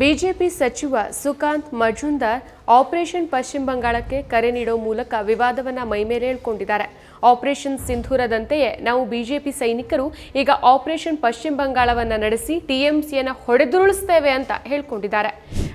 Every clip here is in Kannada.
ಬಿಜೆಪಿ ಸಚಿವ ಸುಕಾಂತ್ ಮಜುಂದಾರ್ ಆಪರೇಷನ್ ಪಶ್ಚಿಮ ಬಂಗಾಳಕ್ಕೆ ಕರೆ ನೀಡೋ ಮೂಲಕ ವಿವಾದವನ್ನ ಮೈಮೇಲೇಳ್ಕೊಂಡಿದ್ದಾರೆ ಆಪರೇಷನ್ ಸಿಂಧೂರದಂತೆಯೇ ನಾವು ಬಿಜೆಪಿ ಸೈನಿಕರು ಈಗ ಆಪರೇಷನ್ ಪಶ್ಚಿಮ ಬಂಗಾಳವನ್ನು ನಡೆಸಿ ಟಿಎಂಸಿಯನ್ನು ಹೊಡೆದುರುಳಿಸ್ತೇವೆ ಅಂತ ಹೇಳ್ಕೊಂಡಿದ್ದಾರೆ.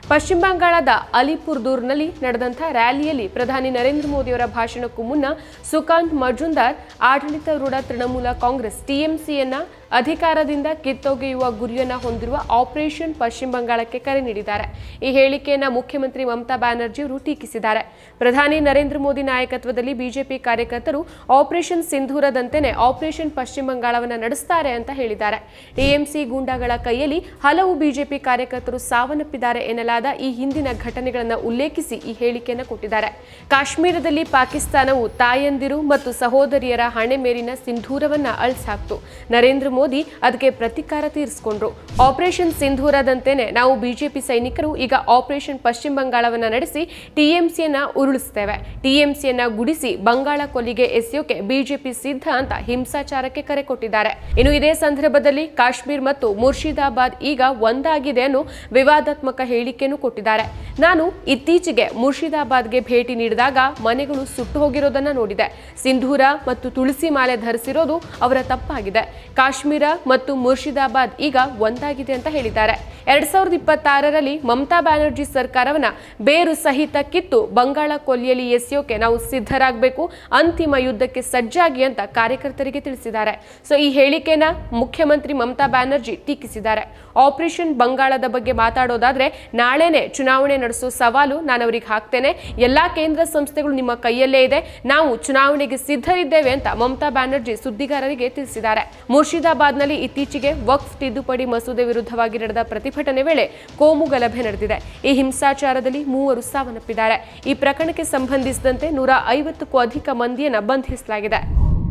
ಪಶ್ಚಿಮ ಬಂಗಾಳದ ಅಲಿಪುರ್ದೂರ್ನಲ್ಲಿ ನಡೆದಂಥ ರ್ಯಾಲಿಯಲ್ಲಿ ಪ್ರಧಾನಿ ನರೇಂದ್ರ ಮೋದಿಯವರ ಭಾಷಣಕ್ಕೂ ಮುನ್ನ ಸುಕಾಂತ್ ಮಜುಂದಾರ್ ಆಡಳಿತಾರೂಢ ತೃಣಮೂಲ ಕಾಂಗ್ರೆಸ್ ಟಿಎಂಸಿಯನ್ನ ಅಧಿಕಾರದಿಂದ ಕಿತ್ತೊಗೆಯುವ ಗುರಿಯನ್ನು ಹೊಂದಿರುವ ಆಪರೇಷನ್ ಪಶ್ಚಿಮ ಬಂಗಾಳಕ್ಕೆ ಕರೆ ನೀಡಿದ್ದಾರೆ. ಈ ಹೇಳಿಕೆಯನ್ನು ಮುಖ್ಯಮಂತ್ರಿ ಮಮತಾ ಬ್ಯಾನರ್ಜಿ ಅವರು ಟೀಕಿಸಿದ್ದಾರೆ. ಪ್ರಧಾನಿ ನರೇಂದ್ರ ಮೋದಿ ನಾಯಕತ್ವದಲ್ಲಿ ಬಿಜೆಪಿ ಕಾರ್ಯಕರ್ತರು ಆಪರೇಷನ್ ಸಿಂಧೂರದಂತೆಯೇ ಆಪರೇಷನ್ ಪಶ್ಚಿಮ ಬಂಗಾಳವನ್ನು ನಡೆಸ್ತಾರೆ ಅಂತ ಹೇಳಿದ್ದಾರೆ. ಟಿಎಂಸಿ ಗೂಂಡಾಗಳ ಕೈಯಲ್ಲಿ ಹಲವು ಬಿಜೆಪಿ ಕಾರ್ಯಕರ್ತರು ಸಾವನ್ನಪ್ಪಿದ್ದಾರೆ ಎನ್ನಲಾದ ಈ ಹಿಂದಿನ ಘಟನೆಗಳನ್ನು ಉಲ್ಲೇಖಿಸಿ ಈ ಹೇಳಿಕೆಯನ್ನು ಕೊಟ್ಟಿದ್ದಾರೆ. ಕಾಶ್ಮೀರದಲ್ಲಿ ಪಾಕಿಸ್ತಾನವು ತಾಯಂದಿರು ಮತ್ತು ಸಹೋದರಿಯರ ಹಣೆ ಮೇಲಿನ ಸಿಂಧೂರವನ್ನ ಅಳಿಸಾಕ್ತು. ನರೇಂದ್ರ ಮೋದಿ ಅದಕ್ಕೆ ಪ್ರತೀಕಾರ ತೀರಿಸಿಕೊಂಡ್ರು. ಆಪರೇಷನ್ ಸಿಂಧೂರದಂತೆಯೇ ನಾವು ಬಿಜೆಪಿ ಸೈನಿಕರು ಈಗ ಆಪರೇಷನ್ ಪಶ್ಚಿಮ ಬಂಗಾಳವನ್ನು ನಡೆಸಿ ಟಿಎಂಸಿಯನ್ನ ಉರುಳಿಸ್ತೇವೆ. ಟಿಎಂಸಿಯನ್ನ ಗುಡಿಸಿ ಬಂಗಾಳ ಕೊಲ್ಲಿಗೆ ಎಸೆಯೋಕೆ ಬಿಜೆಪಿ ಸಿದ್ಧ ಅಂತ ಹಿಂಸಾಚಾರಕ್ಕೆ ಕರೆ ಕೊಟ್ಟಿದ್ದಾರೆ. ಇನ್ನು ಇದೇ ಸಂದರ್ಭದಲ್ಲಿ ಕಾಶ್ಮೀರ್ ಮತ್ತು ಮುರ್ಷಿದಾಬಾದ್ ಈಗ ಒಂದಾಗಿದೆ ಅನ್ನೋ ವಿವಾದಾತ್ಮಕ ಹೇಳಿಕೆಯನ್ನು ಕೊಟ್ಟಿದ್ದಾರೆ. ನಾನು ಇತ್ತೀಚೆಗೆ ಮುರ್ಷಿದಾಬಾದ್ಗೆ ಭೇಟಿ ನೀಡಿದಾಗ ಮನೆಗಳು ಸುಟ್ಟು ಹೋಗಿರೋದನ್ನ ನೋಡಿದೆ. ಸಿಂಧೂರ ಮತ್ತು ತುಳಸಿ ಮಾಲೆ ಧರಿಸಿರೋದು ಅವರ ತಪ್ಪಾಗಿದೆ. ಕಾಶ್ಮೀರ ಮತ್ತು ಮುರ್ಷಿದಾಬಾದ್ ಈಗ ಒಂದಾಗಿದೆ ಅಂತ ಹೇಳಿದ್ದಾರೆ. ಎರಡ್ ಸಾವಿರದ ಇಪ್ಪತ್ತಾರರಲ್ಲಿ ಮಮತಾ ಬ್ಯಾನರ್ಜಿ ಸರ್ಕಾರವನ್ನ ಬೇರು ಸಹಿತ ಕಿತ್ತು ಬಂಗಾಳ ಕೊಲ್ಲಿಯಲ್ಲಿ ಎಸೆಯೋಕೆ ನಾವು ಸಿದ್ಧರಾಗಬೇಕು, ಅಂತಿಮ ಯುದ್ಧಕ್ಕೆ ಸಜ್ಜಾಗಿ ಅಂತ ಕಾರ್ಯಕರ್ತರಿಗೆ ತಿಳಿಸಿದ್ದಾರೆ. ಸೊ, ಈ ಹೇಳಿಕೆನ ಮುಖ್ಯಮಂತ್ರಿ ಮಮತಾ ಬ್ಯಾನರ್ಜಿ ಟೀಕಿಸಿದ್ದಾರೆ. ಆಪರೇಷನ್ ಬಂಗಾಳದ ಬಗ್ಗೆ ಮಾತಾಡೋದಾದ್ರೆ ನಾಳೆನೆ ಚುನಾವಣೆ ನಡೆಸೋ ಸವಾಲು ನಾನು ಅವರಿಗೆ ಹಾಕ್ತೇನೆ. ಎಲ್ಲ ಕೇಂದ್ರ ಸಂಸ್ಥೆಗಳು ನಿಮ್ಮ ಕೈಯಲ್ಲೇ ಇದೆ. ನಾವು ಚುನಾವಣೆಗೆ ಸಿದ್ಧರಿದ್ದೇವೆ ಅಂತ ಮಮತಾ ಬ್ಯಾನರ್ಜಿ ಸುದ್ದಿಗಾರರಿಗೆ ತಿಳಿಸಿದ್ದಾರೆ. ಮುರ್ಷಿದಾಬಾದ್ನಲ್ಲಿ ಇತ್ತೀಚೆಗೆ ವಕ್ಫ್ ತಿದ್ದುಪಡಿ ಮಸೂದೆ ವಿರುದ್ಧವಾಗಿ ನಡೆದ ಪ್ರತಿಭಟನೆ ವೇಳೆ ಕೋಮು ಗಲಭೆ ನಡೆದಿದೆ. ಈ ಹಿಂಸಾಚಾರದಲ್ಲಿ ಮೂವರು ಸಾವನ್ನಪ್ಪಿದ್ದಾರೆ. ಈ ಪ್ರಕರಣಕ್ಕೆ ಸಂಬಂಧಿಸಿದಂತೆ ನೂರ ಐವತ್ತಕ್ಕೂ ಅಧಿಕ ಮಂದಿಯನ್ನು ಬಂಧಿಸಲಾಗಿದೆ.